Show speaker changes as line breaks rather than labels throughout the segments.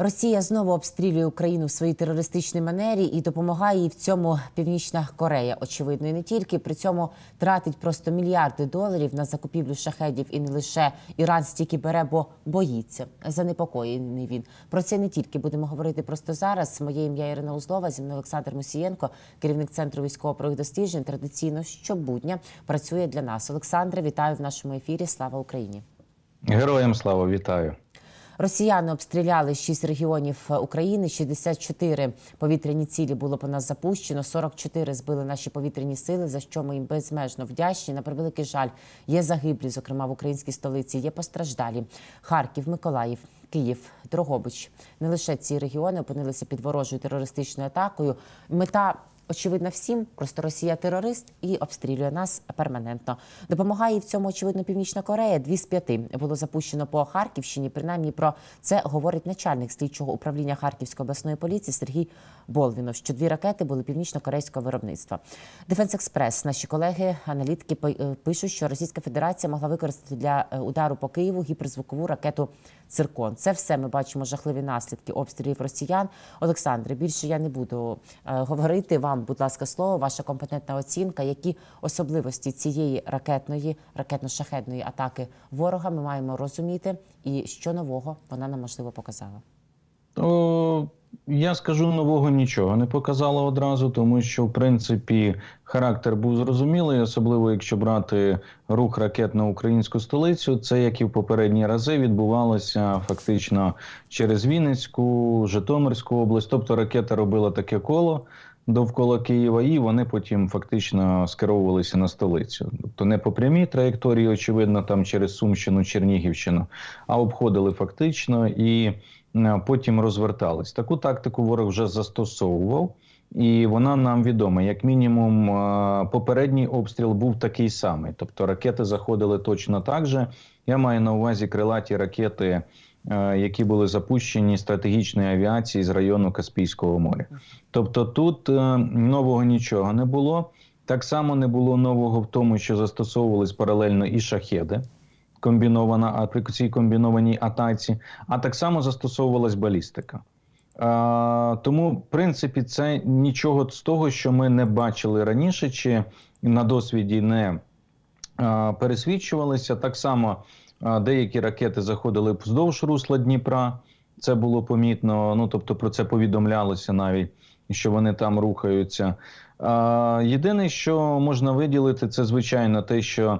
Росія знову обстрілює Україну в своїй терористичній манері і допомагає їй в цьому Північна Корея. Очевидно, і не тільки при цьому тратить просто мільярди доларів на закупівлю шахедів, і не лише Іран стільки бере, бо боїться. Занепокоєний він. Про це не тільки будемо говорити просто зараз. Моє ім'я Ірина Узлова, зі мною Олександр Мусієнко, керівник центру військово-правих досліджень. Традиційно щобудня працює для нас. Олександре, вітаю в нашому ефірі. Слава Україні!
Героям слава вітаю.
Росіяни обстріляли 6 регіонів України. 64 повітряні цілі було по нас запущено. 44 збили наші повітряні сили. За що ми їм безмежно вдячні. На превеликий жаль, є загиблі, зокрема в українській столиці. Є постраждалі. Харків, Миколаїв, Київ, Дрогобич. Не лише ці регіони опинилися під ворожою терористичною атакою. Мета. Очевидно, всім просто Росія терорист і обстрілює нас перманентно. Допомагає і в цьому очевидно Північна Корея. Дві з п'яти було запущено по Харківщині. Принаймні про це говорить начальник слідчого управління Харківської обласної поліції Сергій Болвінов. Що дві ракети були північно-корейського виробництва. Дефенс Експрес. Наші колеги, аналітики е, пишуть, що Російська Федерація могла використати для е, удару по Києву гіперзвукову ракету Циркон. Це все ми бачимо жахливі наслідки обстрілів росіян. Олександре, більше я не буду е, говорити. Вам, будь ласка, слово, ваша компетентна оцінка. Які особливості цієї ракетної, ракетно-шахедної атаки ворога ми маємо розуміти, і що нового вона нам можливо показала?
То я скажу нового нічого не показала одразу, тому що в принципі характер був зрозумілий, особливо якщо брати рух ракет на українську столицю. Це як і в попередні рази відбувалося фактично через Вінницьку, Житомирську область. Тобто ракета робила таке коло. Довкола Києва, і вони потім фактично скеровувалися на столицю. Тобто не по прямій траєкторії, очевидно, там через Сумщину, Чернігівщину, а обходили фактично і е, потім розвертались. Таку тактику ворог вже застосовував, і вона нам відома. Як мінімум, е, попередній обстріл був такий самий. Тобто ракети заходили точно так же. Я маю на увазі крилаті ракети, які були запущені стратегічної авіації з району Каспійського моря. Тобто тут е, нового нічого не було. Так само не було нового в тому, що застосовувались паралельно і шахеди, комбінована при цій комбінованій атаці, а так само застосовувалась балістика. Е, тому, в принципі, це нічого з того, що ми не бачили раніше, чи на досвіді не е, пересвідчувалися. Так само е, деякі ракети заходили вздовж русла Дніпра. Це було помітно. Ну тобто про це повідомлялося навіть, що вони там рухаються. Єдине, що можна виділити, це звичайно те, що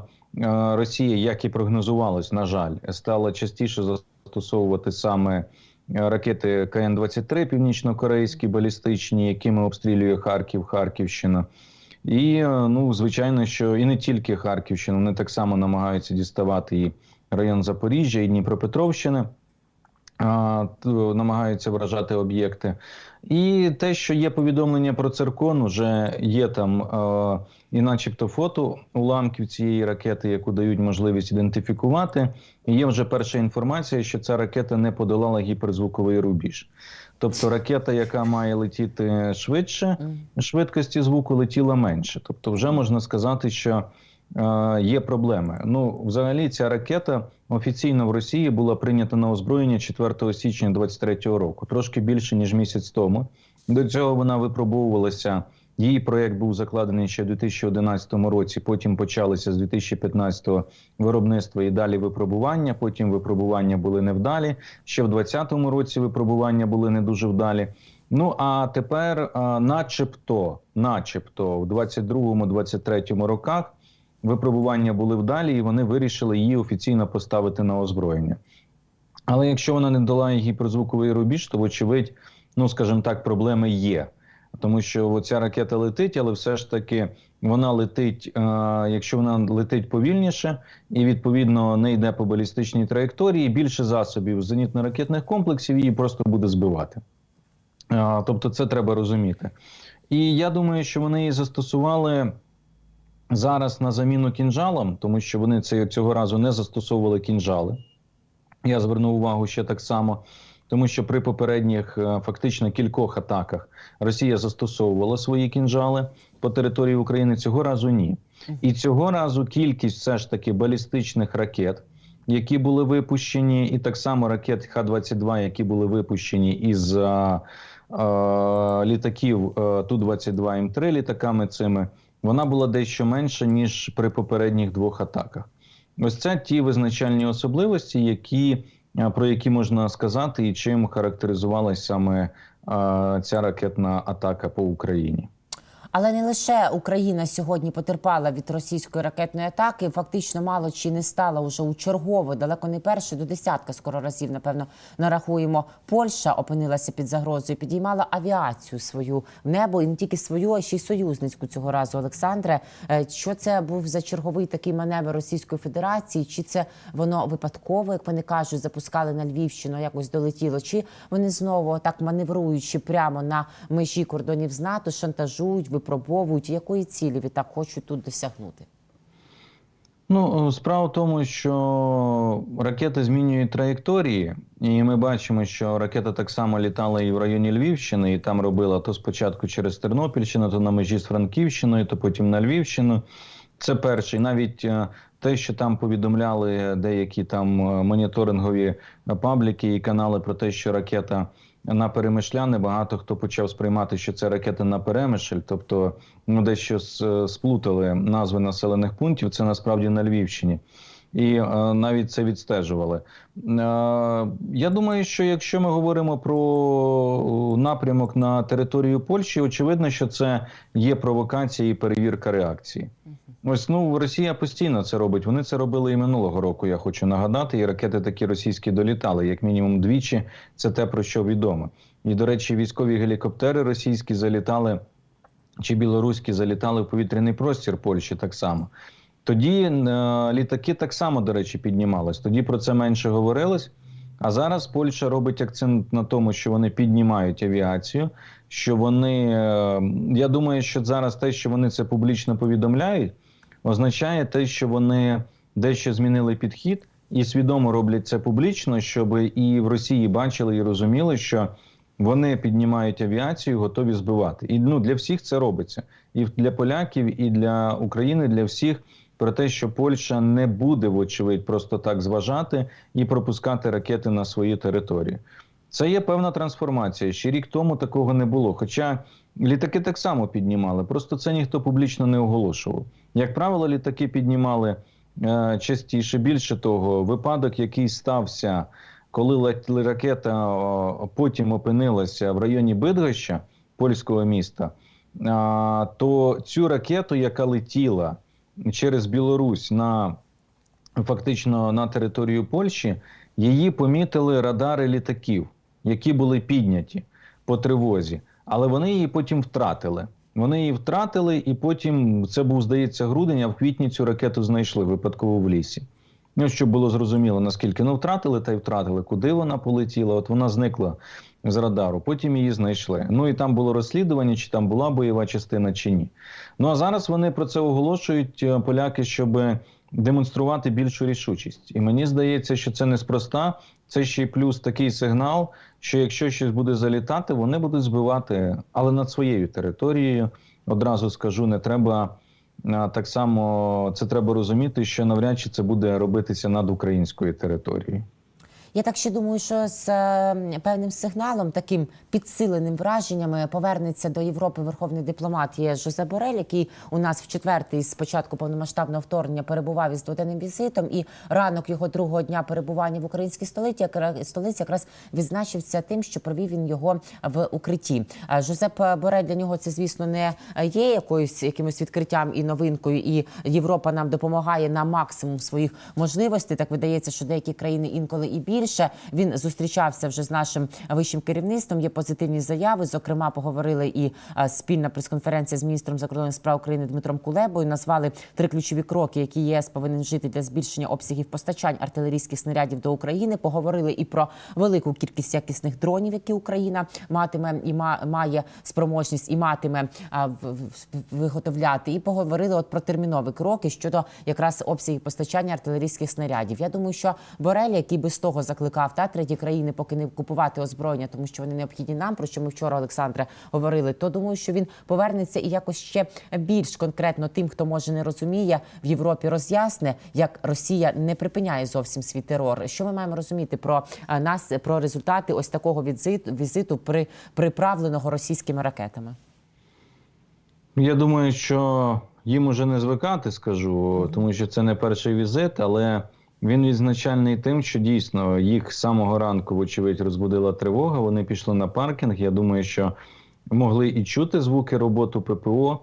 Росія, як і прогнозувалось, на жаль, стала частіше застосовувати саме ракети КН-23 північно-корейські балістичні, якими обстрілює Харків, Харківщина. І ну, звичайно, що і не тільки Харківщину, вони так само намагаються діставати і район Запоріжжя, і Дніпропетровщини. Намагаються вражати об'єкти. І те, що є повідомлення про циркон, вже є там е, і начебто фото уламків цієї ракети, яку дають можливість ідентифікувати. І є вже перша інформація, що ця ракета не подолала гіперзвуковий рубіж. Тобто ракета, яка має летіти швидше, швидкості звуку летіла менше. Тобто, вже можна сказати, що є проблеми. Ну, взагалі, ця ракета офіційно в Росії була прийнята на озброєння 4 січня 2023 року, трошки більше ніж місяць тому. До цього вона випробовувалася. Її проєкт був закладений ще в 2011 році. Потім почалися з 2015 виробництва і далі випробування. Потім випробування були невдалі. Ще в 2020 році випробування були не дуже вдалі. Ну а тепер, начебто, начебто, в 22-23 роках випробування були вдалі, і вони вирішили її офіційно поставити на озброєння. Але якщо вона не долає гіперзвуковий рубіж, то вочевидь, ну скажімо так, проблеми є. Тому що ця ракета летить, але все ж таки вона летить, е, якщо вона летить повільніше і відповідно не йде по балістичній траєкторії, більше засобів зенітно-ракетних комплексів її просто буде збивати. Е, тобто, це треба розуміти. І я думаю, що вони її застосували зараз на заміну кінжалам, тому що вони цього разу не застосовували кінжали. Я звернув увагу ще так само, тому що при попередніх е, фактично кількох атаках Росія застосовувала свої кінжали по території України. Цього разу ні. І цього разу кількість все ж таки балістичних ракет, які були випущені, і так само ракет Х-22, які були випущені із е, е, літаків е, Ту-22М3 літаками цими, вона була дещо менша, ніж при попередніх двох атаках. Ось це ті визначальні особливості, які, про які можна сказати, і чим характеризувалася саме ця ракетна атака по Україні.
Але не лише Україна сьогодні потерпала від російської ракетної атаки. Фактично, мало чи не стала уже у чергове, далеко не перше, до десятка скоро разів, напевно, нарахуємо. Польща опинилася під загрозою, підіймала авіацію свою в небо і не тільки свою, а ще й союзницьку цього разу. Олександре, Е, що це був за черговий такий маневр Російської Федерації? Чи це воно випадково, як вони кажуть, запускали на Львівщину, якось долетіло? Чи вони знову так маневруючи прямо на межі кордонів з НАТО, шантажують, випробовують? Якої цілі відтак хочуть тут досягнути?
Ну, справа в тому, що ракети змінюють траєкторії, і ми бачимо, що ракета так само літала і в районі Львівщини, і там робила то спочатку через Тернопільщину, то на межі з Франківщиною, то потім на Львівщину. Це перший. Навіть е, те, що там повідомляли деякі там е, моніторингові пабліки і канали про те, що ракета на Перемишляне, багато хто почав сприймати, що це ракета на Перемишль, тобто ну, дещо сплутали назви населених пунктів. Це насправді на Львівщині. І е, навіть це відстежували. Е, я думаю, що якщо ми говоримо про напрямок на територію Польщі, очевидно, що це є провокація і перевірка реакції. Ось ну Росія постійно це робить. Вони це робили і минулого року. Я хочу нагадати, і ракети такі російські долітали, як мінімум двічі. Це те про що відомо. І до речі, військові гелікоптери російські залітали чи білоруські залітали в повітряний простір Польщі так само. Тоді е, літаки так само, до речі, піднімались. Тоді про це менше говорилось. А зараз Польща робить акцент на тому, що вони піднімають авіацію. Що вони, е, я думаю, що зараз те, що вони це публічно повідомляють, означає те, що вони дещо змінили підхід і свідомо роблять це публічно, щоб і в Росії бачили і розуміли, що вони піднімають авіацію, готові збивати. І ну для всіх це робиться. І для поляків, і для України, для всіх про те, що Польща не буде, вочевидь, просто так зважати і пропускати ракети на свою територію. Це є певна трансформація. Ще рік тому такого не було. Хоча літаки так само піднімали, просто це ніхто публічно не оголошував. Як правило, літаки піднімали е, частіше. Більше того, випадок, який стався, коли ракета о, потім опинилася в районі Бидгоща, польського міста, а, то цю ракету, яка летіла через Білорусь на фактично на територію Польщі, її помітили радари літаків, які були підняті по тривозі, але вони її потім втратили. Вони її втратили, і потім це був, здається, грудень, а в квітні цю ракету знайшли випадково в лісі. Ну, щоб було зрозуміло, наскільки ну втратили та й втратили, куди вона полетіла. От вона зникла з радару, потім її знайшли. Ну і там було розслідування, чи там була бойова частина, чи ні. Ну а зараз вони про це оголошують е, поляки, щоб демонструвати більшу рішучість. І мені здається, що це неспроста. Це ще й плюс такий сигнал, що якщо щось буде залітати, вони будуть збивати, але над своєю територією. Одразу скажу, не треба. Так само це треба розуміти, що навряд чи це буде робитися над українською територією.
Я так ще думаю, що з е, певним сигналом, таким підсиленим враженнями, повернеться до Європи верховний дипломат є Жозе Борель, який у нас в четвертий з початку повномасштабного вторгнення перебував із дводенним візитом. І ранок його другого дня перебування в українській столиці столиці якраз відзначився тим, що провів він його в укритті. Е, Жозеп Борель для нього це, звісно, не є якоюсь якимось відкриттям і новинкою. І Європа нам допомагає на максимум своїх можливостей. Так видається, що деякі країни інколи і більше. Він зустрічався вже з нашим вищим керівництвом. Є позитивні заяви. Зокрема, поговорили і е, спільна прес-конференція з міністром закордонних справ України Дмитром Кулебою. Назвали три ключові кроки, які ЄС повинен вжити для збільшення обсягів постачань артилерійських снарядів до України. Поговорили і про велику кількість якісних дронів, які Україна матиме і ма- має спроможність і матиме виготовляти. І поговорили от про термінові кроки щодо якраз обсягів постачання артилерійських снарядів. Я думаю, що Борель, який без того закликав та треті країни, поки не купувати озброєння, тому що вони необхідні нам. Про що ми вчора, Олександре, говорили. То думаю, що він повернеться і якось ще більш конкретно тим, хто може не розуміє в Європі, роз'ясне, як Росія не припиняє зовсім свій терор. Що ми маємо розуміти про нас, про результати ось такого візиту, візиту при приправленого російськими ракетами?
Я думаю, що їм уже не звикати, скажу, тому що це не перший візит, але він відзначальний тим, що дійсно їх з самого ранку, вочевидь, розбудила тривога. Вони пішли на паркінг. Я думаю, що могли і чути звуки роботи ППО,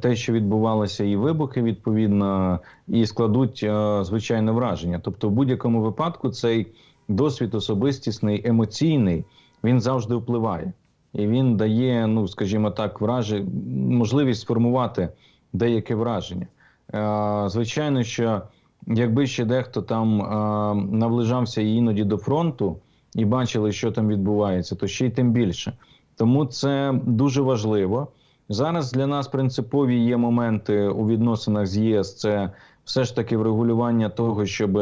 те, що відбувалося, і вибухи відповідно, і складуть е, звичайне враження. Тобто, в будь-якому випадку цей досвід особистісний, емоційний, він завжди впливає. І він дає, ну скажімо так, враже... можливість сформувати деяке враження. Е, звичайно, що якби ще дехто там е, наближався іноді до фронту і бачили, що там відбувається, то ще й тим більше. Тому це дуже важливо. Зараз для нас принципові є моменти у відносинах з ЄС. Це все ж таки врегулювання того, щоб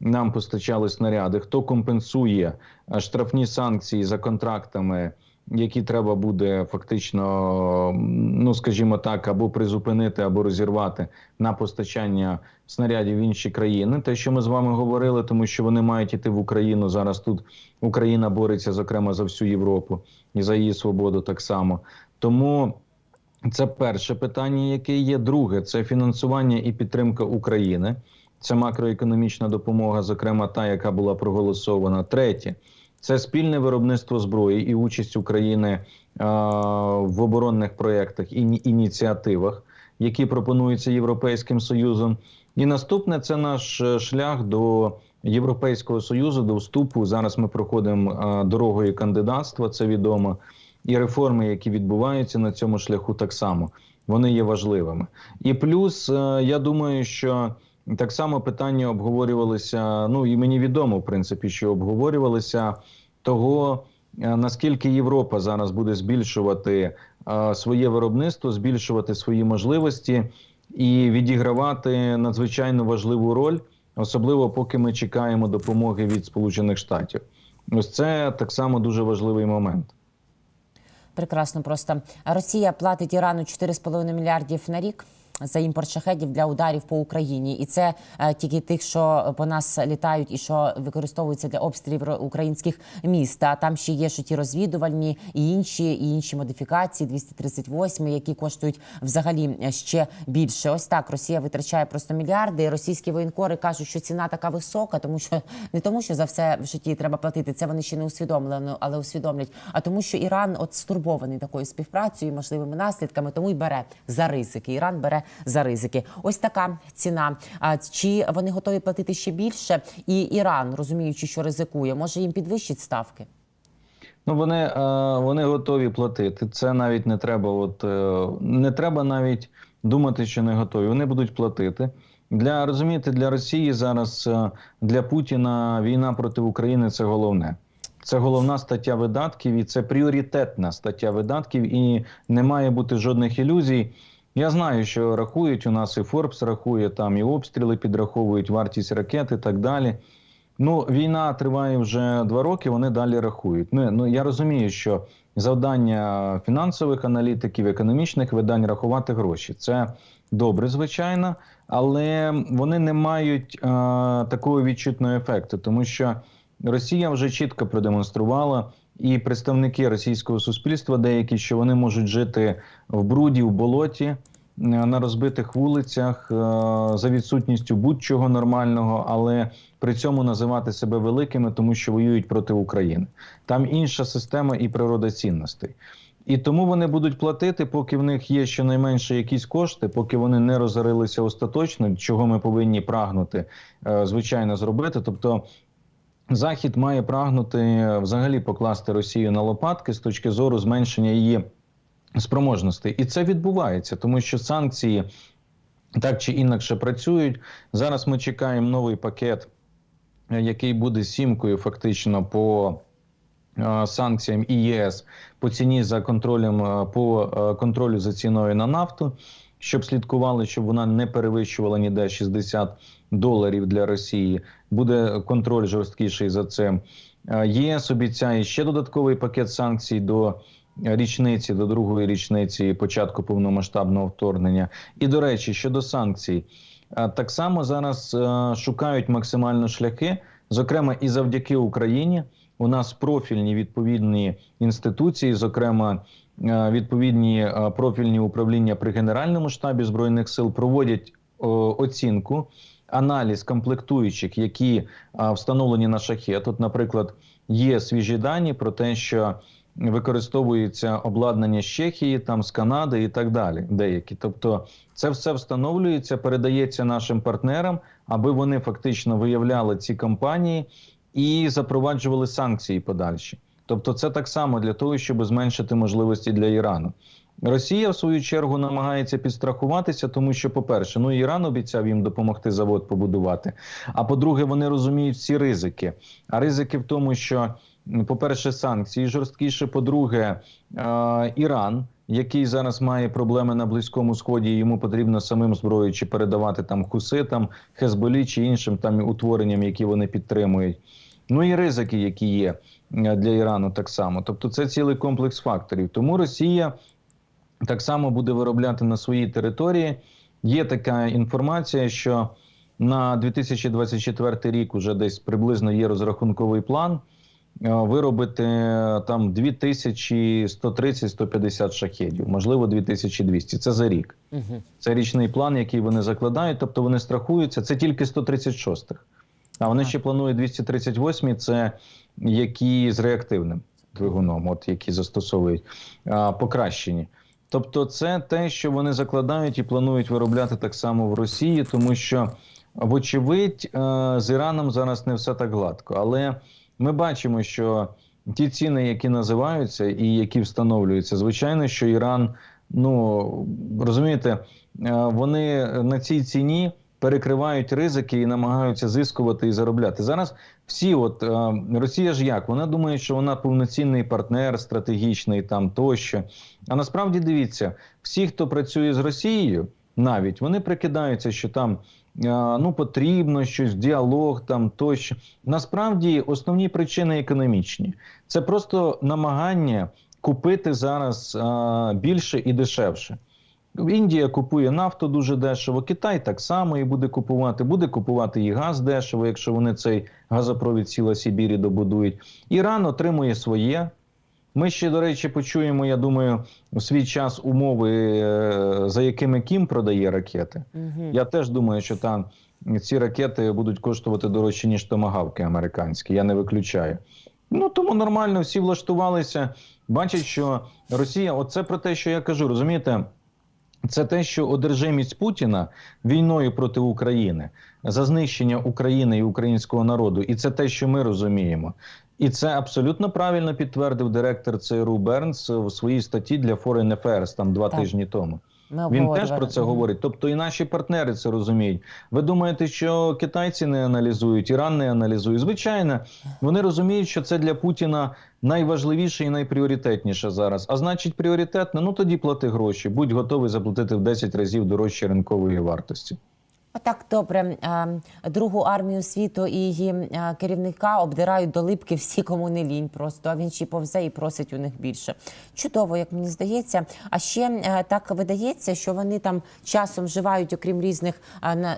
нам постачали снаряди. Хто компенсує штрафні санкції за контрактами, які треба буде фактично, ну скажімо так, або призупинити, або розірвати на постачання снарядів в інші країни. Те, що ми з вами говорили, тому що вони мають іти в Україну. Зараз тут Україна бореться зокрема за всю Європу і за її свободу так само. Тому це перше питання, яке є. Друге це фінансування і підтримка України. Це макроекономічна допомога, зокрема та, яка була проголосована. Третє це спільне виробництво зброї і участь України е, в оборонних проєктах і ініціативах, які пропонуються Європейським Союзом. І наступне це наш е, шлях до Європейського Союзу, до вступу. Зараз ми проходимо е, дорогою кандидатства, це відомо. І реформи, які відбуваються на цьому шляху, так само вони є важливими. І плюс, е, я думаю, що так само питання обговорювалися. Ну і мені відомо, в принципі, що обговорювалися того, е, наскільки Європа зараз буде збільшувати е, своє виробництво, збільшувати свої можливості і відігравати надзвичайно важливу роль, особливо поки ми чекаємо допомоги від Сполучених Штатів. Ось це так само дуже важливий момент.
Прекрасно, просто Росія платить Ірану 4,5 мільярдів на рік. За імпорт шахедів для ударів по Україні, і це е, тільки тих, що по нас літають і що використовуються для обстрілів українських міст. А там ще є що ті розвідувальні і інші, і інші модифікації 238, які коштують взагалі е, ще більше. Ось так Росія витрачає просто мільярди. Російські воєнкори кажуть, що ціна така висока, тому що не тому, що за все в житті треба платити. Це вони ще не усвідомлено, але усвідомлять. А тому, що Іран от стурбований такою співпрацею, можливими наслідками, тому й бере за ризики. Іран бере за ризики. Ось така ціна. Чи вони готові платити ще більше? І Іран, розуміючи, що ризикує, може їм підвищить ставки?
Ну вони, е, вони готові платити. Це навіть не треба. От е, не треба навіть думати, що не готові. Вони будуть платити. Для розумієте, для Росії зараз е, для Путіна війна проти України це головне. Це головна стаття видатків, і це пріоритетна стаття видатків, і не має бути жодних ілюзій. Я знаю, що рахують у нас і Форбс рахує там, і обстріли підраховують вартість ракет і так далі. Ну, війна триває вже два роки. Вони далі рахують. Ну, ну я розумію, що завдання фінансових аналітиків, економічних видань рахувати гроші. Це добре, звичайно, але вони не мають е, такого відчутного ефекту, тому що Росія вже чітко продемонструвала. І представники російського суспільства деякі, що вони можуть жити в бруді, в болоті, е, на розбитих вулицях е, за відсутністю будь-чого нормального, але при цьому називати себе великими, тому що воюють проти України. Там інша система і природа цінностей. І тому вони будуть платити, поки в них є щонайменше якісь кошти, поки вони не розорилися остаточно, чого ми повинні прагнути, е, звичайно, зробити. Тобто Захід має прагнути е, взагалі покласти Росію на лопатки з точки зору зменшення її спроможностей. І це відбувається, тому що санкції так чи інакше працюють. Зараз ми чекаємо новий пакет, е, який буде сімкою фактично по е, санкціям і ЄС по ціні за контролем по контролю за ціною на нафту. Щоб слідкували, щоб вона не перевищувала ніде 60 доларів для Росії. Буде контроль жорсткіший за це. Е, ЄС обіцяє ще додатковий пакет санкцій до річниці, до другої річниці початку повномасштабного вторгнення. І до речі, щодо санкцій, е, так само зараз е, шукають максимально шляхи, зокрема і завдяки Україні. У нас профільні відповідні інституції, зокрема відповідні е, профільні управління при Генеральному штабі збройних сил, проводять оцінку, аналіз комплектуючих, які встановлені на шахет. От, наприклад, є свіжі дані про те, що використовується обладнання з Чехії, там з Канади і так далі. Деякі, тобто, це все встановлюється, передається нашим партнерам, аби вони фактично виявляли ці компанії і запроваджували санкції подальші. Тобто, це так само для того, щоб зменшити можливості для Ірану. Росія в свою чергу намагається підстрахуватися, тому що, по-перше, ну Іран обіцяв їм допомогти завод побудувати. А по-друге, вони розуміють всі ризики. А ризики в тому, що, по-перше, санкції жорсткіше. По-друге, е- Іран, який зараз має проблеми на близькому сході, йому потрібно самим зброю чи передавати там хуситам, Хезболі чи іншим там утворенням, які вони підтримують. Ну і ризики, які є для Ірану, так само. Тобто, це цілий комплекс факторів. Тому Росія так само буде виробляти на своїй території. Є така інформація, що на 2024 рік уже десь приблизно є розрахунковий план е, виробити е, там 2130-150 шахедів, можливо, 2200. Це за рік.
Угу.
Це річний план, який вони закладають. Тобто вони страхуються. Це тільки 136-х. А вони ще планують 238 це які з реактивним двигуном, от які застосовують покращені. Тобто, це те, що вони закладають і планують виробляти так само в Росії, тому що, вочевидь, е, з Іраном зараз не все так гладко. Але ми бачимо, що ті ціни, які називаються і які встановлюються, звичайно, що Іран, ну розумієте, е, вони на цій ціні перекривають ризики і намагаються зискувати і заробляти. Зараз всі, от е, Росія ж як? Вона думає, що вона повноцінний партнер, стратегічний там тощо. А насправді дивіться, всі, хто працює з Росією, навіть вони прикидаються, що там. е, Ну, потрібно щось, діалог там тощо. Насправді основні причини економічні. Це просто намагання купити зараз е, більше і дешевше. Індія купує нафту дуже дешево, Китай так само і буде купувати. Буде купувати і газ дешево, якщо вони цей газопровід Сіла Сибірі добудують. Іран отримує своє. Ми ще, до речі, почуємо, я думаю, у свій час умови, е, за якими Кім продає ракети.
Угу.
Я теж думаю, що там ці ракети будуть коштувати дорожче, ніж томагавки американські. Я не виключаю. Ну тому нормально, всі влаштувалися. Бачать, що Росія, оце про те, що я кажу, розумієте. Це те, що одержимість Путіна війною проти України за знищення України і українського народу, і це те, що ми розуміємо. І це абсолютно правильно підтвердив директор ЦРУ Бернс в своїй статті для Foreign Affairs там два
Так.
тижні тому. Він теж про це говорить. Тобто і наші партнери це розуміють. Ви думаєте, що китайці не аналізують, Іран не аналізує? Звичайно, вони розуміють, що це для Путіна найважливіше і найпріоритетніше зараз. А значить, пріоритетне, ну тоді плати гроші. Будь готовий заплатити в 10 разів дорожче ринкової вартості.
Отак, добре. Другу армію світу і її керівника обдирають до липки всі, кому не лінь просто. А він ще повзе і просить у них більше. Чудово, як мені здається. А ще е, так видається, що вони там часом вживають, окрім різних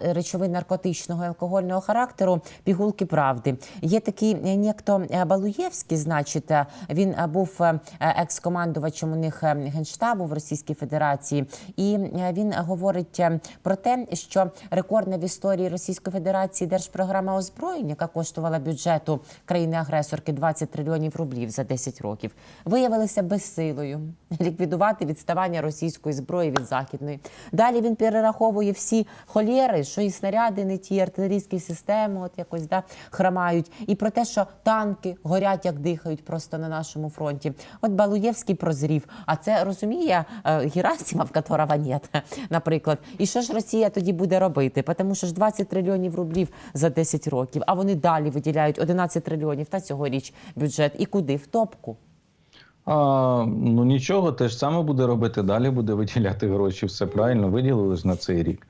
речовин наркотичного і алкогольного характеру, пігулки правди. Є такий е, е, Балуєвський, значить, е, він е, був е, екс-командувачем у них е, генштабу в Російській Федерації, і е, він говорить е, про те, що рекордна в історії Російської Федерації держпрограма озброєння, яка коштувала бюджету країни-агресорки 20 трильйонів рублів за 10 років, виявилася безсилою ліквідувати відставання російської зброї від західної. Далі він перераховує всі холєри, що і снаряди не ті, артилерійські системи, от якось да храмають, і про те, що танки горять, як дихають просто на нашому фронті. От Балуєвський прозрів. А це розуміє е, Герасимов, которого нет, наприклад. І що ж Росія тоді буде робити? Тому що ж 20 трильйонів рублів за 10 років, а вони далі виділяють 11 трильйонів та цьогоріч бюджет. І куди? В топку.
А, ну нічого, те ж саме буде робити далі, буде виділяти гроші. Все правильно виділили ж на цей рік.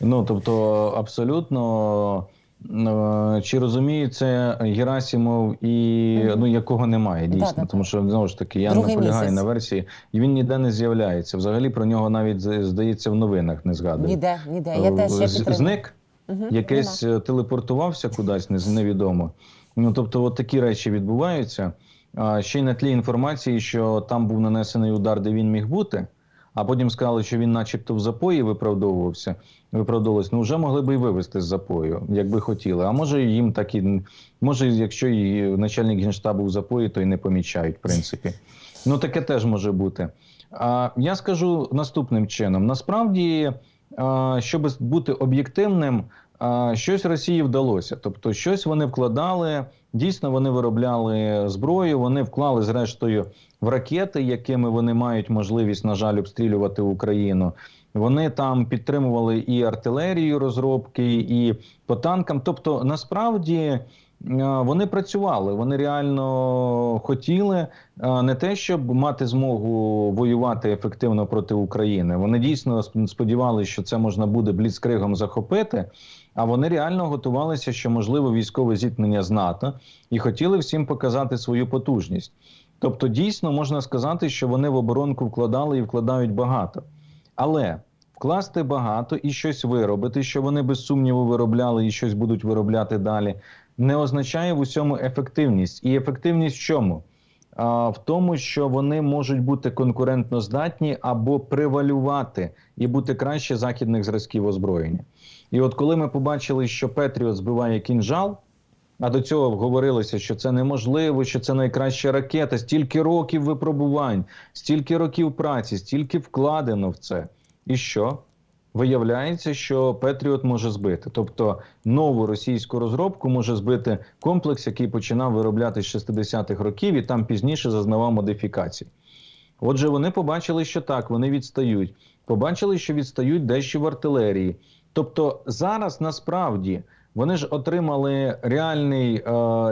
Ну тобто, абсолютно. Е, Чи розуміє це Герасімов і
Мгм.
ну якого немає дійсно,
Да-да-да.
тому що знову ж таки я наполягаю
місяць.
на версії, і він ніде не з'являється. Взагалі про нього навіть здається в новинах не згадують.
Ніде, ніде. Я теж я
зник,
Мгм,
якийсь е, телепортувався кудись, невідомо. Ну тобто, от такі речі відбуваються. А ще й на тлі інформації, що там був нанесений удар, де він міг бути. А потім сказали, що він, начебто, в запої виправдовувався. Виправдовувався. Ну вже могли б і вивезти з запою, якби хотіли. А може їм так і може, якщо і начальник генштабу в запої, то й не помічають, в принципі. Ну таке теж може бути. А я скажу наступним чином: насправді, щоб бути об'єктивним, щось Росії вдалося. Тобто, щось вони вкладали. Дійсно, вони виробляли зброю, вони вклали зрештою в ракети, якими вони мають можливість, на жаль, обстрілювати Україну. Вони там підтримували і артилерію розробки, і по танкам. Тобто, насправді е, вони працювали, вони реально хотіли е, не те, щоб мати змогу воювати ефективно проти України. Вони дійсно сподівалися, що це можна буде бліцкригом захопити. А вони реально готувалися, що можливо військове зіткнення з НАТО, і хотіли всім показати свою потужність. Тобто, дійсно можна сказати, що вони в оборонку вкладали і вкладають багато. Але вкласти багато і щось виробити, що вони без сумніву виробляли і щось будуть виробляти далі, не означає в усьому ефективність. І ефективність в чому? А, в тому, що вони можуть бути конкурентно здатні або превалювати і бути краще західних зразків озброєння. І от коли ми побачили, що Петріот збиває кінжал, а до цього говорилося, що це неможливо, що це найкраща ракета, стільки років випробувань, стільки років праці, стільки вкладено в це. І що? Виявляється, що Петріот може збити. Тобто нову російську розробку може збити комплекс, який починав виробляти з 60-х років і там пізніше зазнавав модифікацій. Отже, вони побачили, що так, вони відстають. Побачили, що відстають дещо в артилерії. Тобто зараз насправді вони ж отримали реальний, е,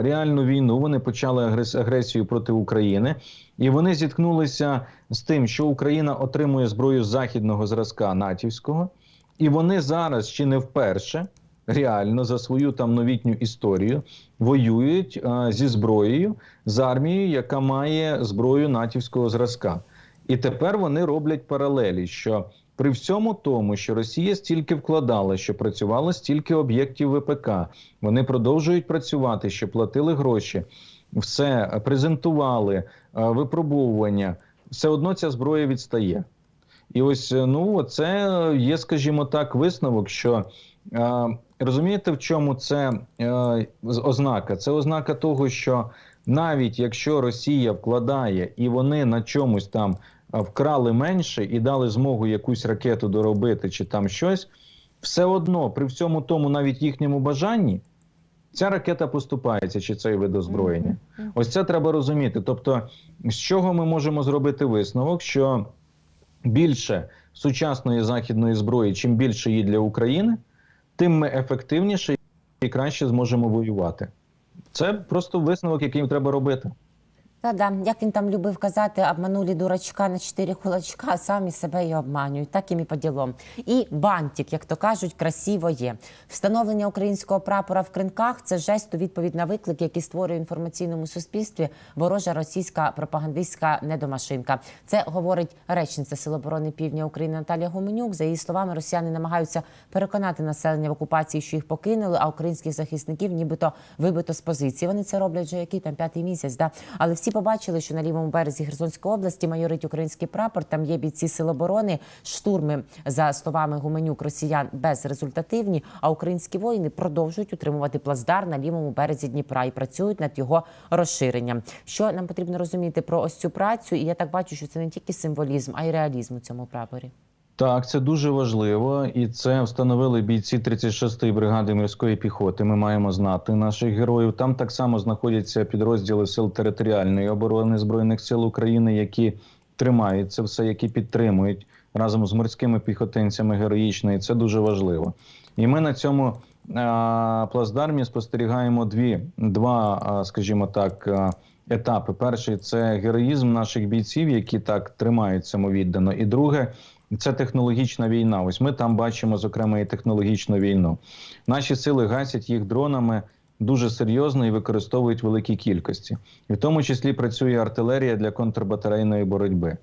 реальну війну. Вони почали агресію проти України, і вони зіткнулися з тим, що Україна отримує зброю західного зразка натівського, і вони зараз чи не вперше. Реально за свою там новітню історію воюють е, зі зброєю з армією, яка має зброю натівського зразка. І тепер вони роблять паралелі, що при всьому тому, що Росія стільки вкладала, що працювало стільки об'єктів ВПК, вони продовжують працювати, що платили гроші, все е, презентували, е, випробовування, все одно ця зброя відстає. І ось е, ну це є, скажімо так, висновок, що розумієте, в чому це ознака? Це ознака того, що навіть якщо Росія вкладає і вони на чомусь там вкрали менше і дали змогу якусь ракету доробити чи там щось, все одно при всьому тому, навіть їхньому бажанні, ця ракета поступається чи цей вид озброєння.
Мгм.
Ось це треба розуміти. Тобто, з чого ми можемо зробити висновок, що більше сучасної західної зброї, чим більше її для України, тим ми ефективніше і краще зможемо воювати. Це просто висновок, який треба робити.
Та-да, як він там любив казати, обманули дурачка на чотири кулачка, а самі себе і обманюють. Так їм і по ділом. І бантик, як то кажуть, красиво є. Встановлення українського прапора в кринках це жест у відповідь на виклик, який створює в інформаційному суспільстві ворожа російська пропагандистська недомашинка. Це говорить речниця Сил оборони Півдня України Наталія Гуменюк. За її словами, росіяни намагаються переконати населення в окупації, що їх покинули, а українських захисників нібито вибито з позиції. Вони це роблять вже який там п'ятий місяць. Да? Але всі побачили, що на лівому березі Херсонської області майорить український прапор. Там є бійці сил оборони. Штурми за словами Гуменюк росіян безрезультативні. А українські воїни продовжують утримувати плацдар на лівому березі Дніпра і працюють над його розширенням. Що нам потрібно розуміти про ось цю працю? І я так бачу, що це не тільки символізм, а й реалізм у цьому прапорі.
Так, це дуже важливо, і це встановили бійці 36-ї бригади морської піхоти. Ми маємо знати наших героїв. Там так само знаходяться підрозділи сил територіальної оборони збройних сил України, які тримають це все, які підтримують разом з морськими піхотинцями героїчно. І це дуже важливо. І ми на цьому а, плацдармі спостерігаємо дві, два, а, скажімо так. етапи. Перший це героїзм наших бійців, які так тримають самовіддано. І друге це технологічна війна. Ось ми там бачимо, зокрема, і технологічну війну. Наші сили гасять їх дронами дуже серйозно і використовують великі кількості. І в тому числі працює артилерія для контрбатарейної боротьби.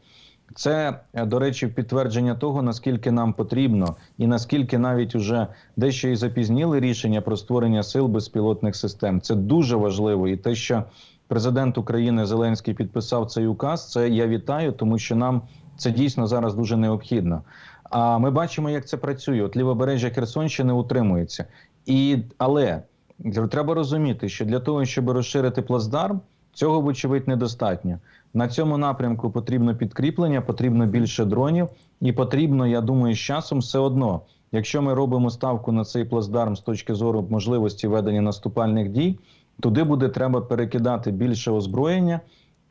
Це, е, до речі, підтвердження того, наскільки нам потрібно, і наскільки навіть уже дещо і запізніли рішення про створення сил безпілотних систем. Це дуже важливо. І те, що президент України Зеленський підписав цей указ, це я вітаю, тому що нам це дійсно зараз дуже необхідно. А ми бачимо, як це працює. От лівобережжя Херсонщини утримується. І але треба розуміти, що для того, щоб розширити плацдарм, цього вочевидь недостатньо. На цьому напрямку потрібно підкріплення, потрібно більше дронів, і потрібно, я думаю, з часом все одно. Якщо ми робимо ставку на цей плацдарм з точки зору можливості ведення наступальних дій, туди буде треба перекидати більше озброєння,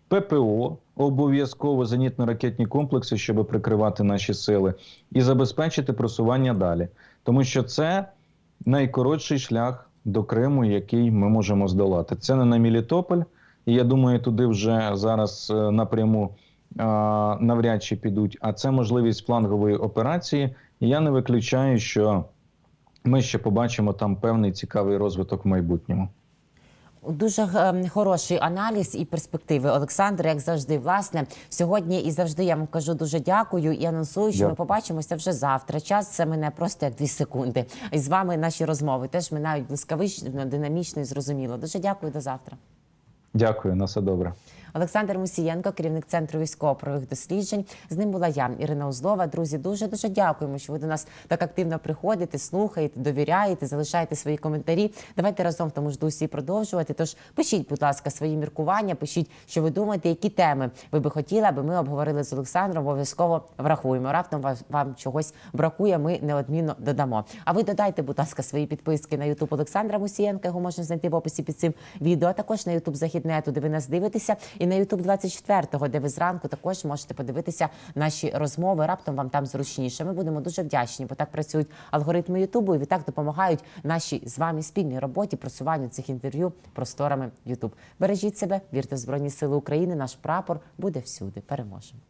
ППО, обов'язково зенітно-ракетні комплекси, щоб прикривати наші сили, і забезпечити просування далі. Тому що це найкоротший шлях до Криму, який ми можемо здолати. Це не на Мілітополь, і я думаю, туди вже зараз е, напряму е, навряд чи підуть. А це можливість флангової операції. І я не виключаю, що ми ще побачимо там певний цікавий розвиток в майбутньому.
Дуже е, хороший аналіз і перспективи. Олександр, як завжди, власне, сьогодні і завжди я вам кажу дуже дякую і анонсую, що ми побачимося вже завтра. Час це мене просто як дві секунди. І з вами наші розмови теж минають блискавично, динамічно і зрозуміло. Дуже дякую до завтра.
Дякую, на все добре.
Олександр Мусієнко, керівник центру військово-правових досліджень. З ним була я, Ірина Узлова. Друзі, дуже дуже дякуємо, що ви до нас так активно приходите, слухаєте, довіряєте, залишаєте свої коментарі. Давайте разом в тому ж дусі продовжувати. Тож пишіть, будь ласка, свої міркування, пишіть, що ви думаєте, які теми ви би хотіли, аби ми обговорили з Олександром. Обов'язково врахуємо. Раптом вам, чогось бракує. Ми неодмінно додамо. А ви додайте, будь ласка, свої підписки на Ютуб Олександра Мусієнка. Його можна знайти в описі під цим відео. а Також на Ютуб Західнету, де ви нас дивитеся, і на Ютуб 24-го, де ви зранку також можете подивитися наші розмови. Раптом вам там зручніше. Ми будемо дуже вдячні, бо так працюють алгоритми Ютубу і відтак допомагають нашій з вами спільній роботі просуванню цих інтерв'ю просторами Ютуб. Бережіть себе, вірте в Збройні Сили України. Наш прапор буде всюди. Переможемо.